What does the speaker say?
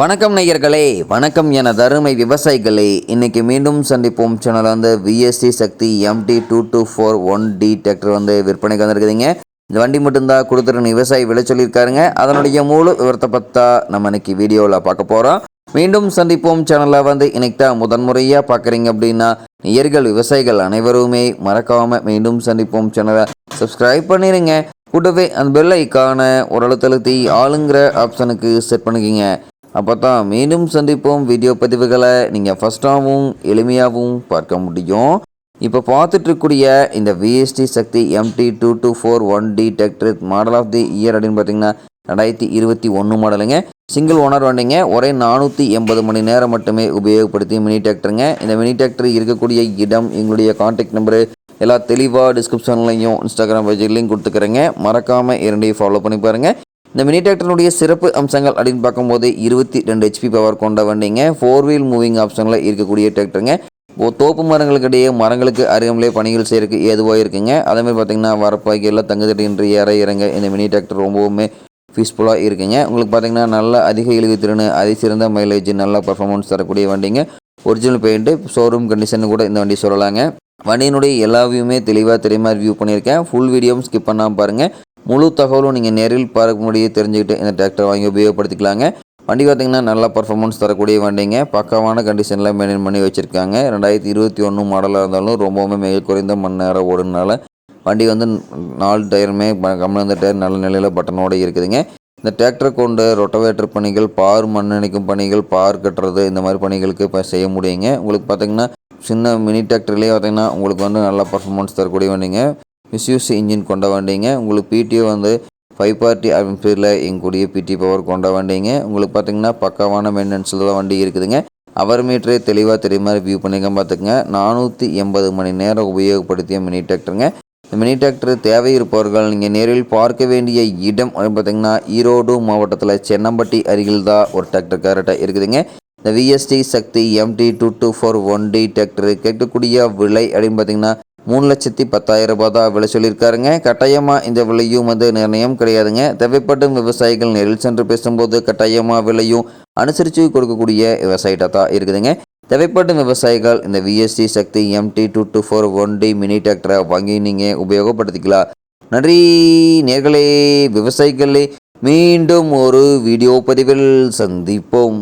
வணக்கம் நேயர்களே வணக்கம் என தருமை விவசாயிகளே. இன்றைக்கி மீண்டும் சந்திப்போம். சேனல் வந்து VSC Shakti MT two two four one D tractor வந்து விற்பனைக்கு வந்திருக்குதுங்க. இந்த வண்டி மட்டும்தான் கொடுத்துருன்னு விவசாயி விலை சொல்லியிருக்காருங்க. அதனுடைய முழு விவரத்தை பற்றா நம்ம இன்னைக்கு வீடியோவில் பார்க்க போகிறோம் மீண்டும் சந்திப்போம். சேனலில் வந்து இன்னைக்கு தான் முதன்முறையாக பார்க்குறீங்க அப்படின்னா நேயர்கள் விவசாயிகள் அனைவருமே மறக்காமல் மீண்டும் சந்திப்போம். சேனலை சப்ஸ்கிரைப் பண்ணிடுங்க கூட்டவே அந்த பெல் ஐக்கான ஒரு அழுத்தழுத்தி ஆளுங்கிற ஆப்ஷனுக்கு செட் பண்ணிக்கிங்க. அப்போ தான் மீண்டும் சந்திப்போம் வீடியோ பதிவுகளை நீங்கள் ஃபஸ்ட்டாகவும் எளிமையாகவும் பார்க்க முடியும். இப்போ பார்த்துட்ருக்கூடிய இந்த VST Shakti MT two two four one D tractor model of the year அப்படின்னு பார்த்தீங்கன்னா ரெண்டாயிரத்தி இருபத்தி ஒன்று மாடலுங்க சிங்கிள் ஓனர் வண்டிங்க ஒரே நானூற்றி எண்பது மணி நேரம் மட்டுமே உபயோகப்படுத்தி மினி டிராக்டருங்க இந்த மினி டிராக்டர் இருக்கக்கூடிய இடம் எங்களுடைய காண்டாக்ட் நம்பரு எல்லா தெளிவாக டிஸ்கிரிப்ஷன்லையும் இன்ஸ்டாகிராம் பேஜ்லையும் கொடுத்துக்கிறேங்க. மறக்காமல் இரண்டையும் ஃபாலோ பண்ணி பாருங்கள் இந்த மினி டிராக்டருடைய சிறப்பு அம்சங்கள் அப்படின்னு பார்க்கும்போது இருபத்தி ரெண்டு ஹெச்பி பவர் கொண்ட வண்டிங்க. ஃபோர் வீல் மூவிங் ஆப்ஷனில் இருக்கக்கூடிய டிராக்டருங்க இப்போ தோப்பு மரங்களுக்கு இடையே மரங்களுக்கு அருகிலே பணிகள் செய்யறதுக்கு ஏதுவாக இருக்குங்க. அதேமாதிரி பார்த்தீங்கன்னா வரப்பாய்க்கெல்லாம் தங்குதடின்ற ஏற இறங்க இந்த மினி டிராக்டர் ரொம்பவுமே பீஸ்ஃபுல்லாக இருக்குங்க. உங்களுக்கு பார்த்தீங்கன்னா நல்ல அதிக இழுவித்திறன் அதிசிறந்த மைலேஜ் நல்ல பர்ஃபார்மன்ஸ் தரக்கூடிய வண்டிங்க. ஒரிஜினல் பெயிண்ட்டு ஷோரூம் கண்டிஷன் கூட இந்த வண்டி சொல்லலாங்க. வண்டியினுடைய எல்லா வியூமே தெளிவாக தெரியுமா ரிவ்யூ பண்ணியிருக்கேன். ஃபுல் வீடியோவும் ஸ்கிப் பண்ணாமல் பாருங்கள் முழு தகவலும் நீங்கள் நேரில் பார்க்க முடியும் தெரிஞ்சுக்கிட்டு இந்த டிராக்டர் வாங்கி உபயோகப்படுத்திக்கலாங்க. வண்டி பார்த்தீங்கன்னா நல்ல பர்ஃபார்மன்ஸ் தரக்கூடிய வண்டிங்க. பக்காவான கண்டிஷனில் மெயின்டைன் பண்ணி வச்சுருக்காங்க. ரெண்டாயிரத்தி இருபத்தி ஒன்று மாடலாக இருந்தாலும் ரொம்பவுமே மிக குறைந்த மணி நேரம் ஓடுனால வண்டி வந்து நாலு டயருமே கம்மி அந்த டயர் நல்ல நிலையில் பட்டனோடு இருக்குதுங்க. இந்த டிராக்டர் கொண்டு ரொட்டவேட்டர் பணிகள் பார் மண்ணணைக்கும் பணிகள் பார் கட்டுறது இந்த மாதிரி பணிகளுக்கு இப்போ செய்ய முடியுங்க. உங்களுக்கு பார்த்தீங்கன்னா சின்ன மினி டிராக்டர்லேயே பார்த்தீங்கன்னா உங்களுக்கு வந்து நல்ல பர்ஃபார்மன்ஸ் தரக்கூடிய வண்டிங்க. மிஸ்யூஸ் இன்ஜின் கொண்ட வண்டிங்க. உங்களுக்கு பிடிஓ வந்து ஃபைவ் பார்ட்டி அட்மாஸ்பியரில் எங்கூடிய பிடி பவர் கொண்ட வண்டிங்க. உங்களுக்கு பார்த்தீங்கன்னா பக்காவான மெயின்டெனன்ஸில் தான் வண்டி இருக்குதுங்க. அவர் மீட்டரே தெளிவாக தெரியுமா வியூ பண்ணிக்க பார்த்துக்குங்க நானூற்றி எண்பது மணி நேரம் உபயோகப்படுத்திய மினி டிராக்டருங்க இந்த மினி டிராக்டர் தேவை இருப்பவர்கள் நீங்கள் நேரில் பார்க்க வேண்டிய இடம் அப்படின்னு பார்த்தீங்கன்னா ஈரோடு மாவட்டத்தில் சென்னம்பட்டி அருகில் தான் ஒரு டிராக்டர் கரெக்டாக இருக்குதுங்க. இந்த VST Shakti MT two two four one D tractor கேட்கக்கூடிய விலை அப்படின்னு பார்த்தீங்கன்னா மூணு லட்சத்தி பத்தாயிரம் ரூபாய் தான் விலை சொல்லியிருக்காருங்க. கட்டாயமாக இந்த விலையும் வந்து நிர்ணயம் கிடையாதுங்க. தேவைப்படும் விவசாயிகள் நேரில் சென்று பேசும்போது கட்டாயமாக விலையும் அனுசரித்து கொடுக்கக்கூடிய விவசாயிட்டாக தான் இருக்குதுங்க. தேவைப்படும் விவசாயிகள் இந்த VSC Shakti MT two two four one D mini டிராக்டரை வாங்கி நீங்கள் உபயோகப்படுத்திக்கலாம். நன்றி நேர்களே. விவசாயிகளே மீண்டும் ஒரு வீடியோ பதிவில் சந்திப்போம்.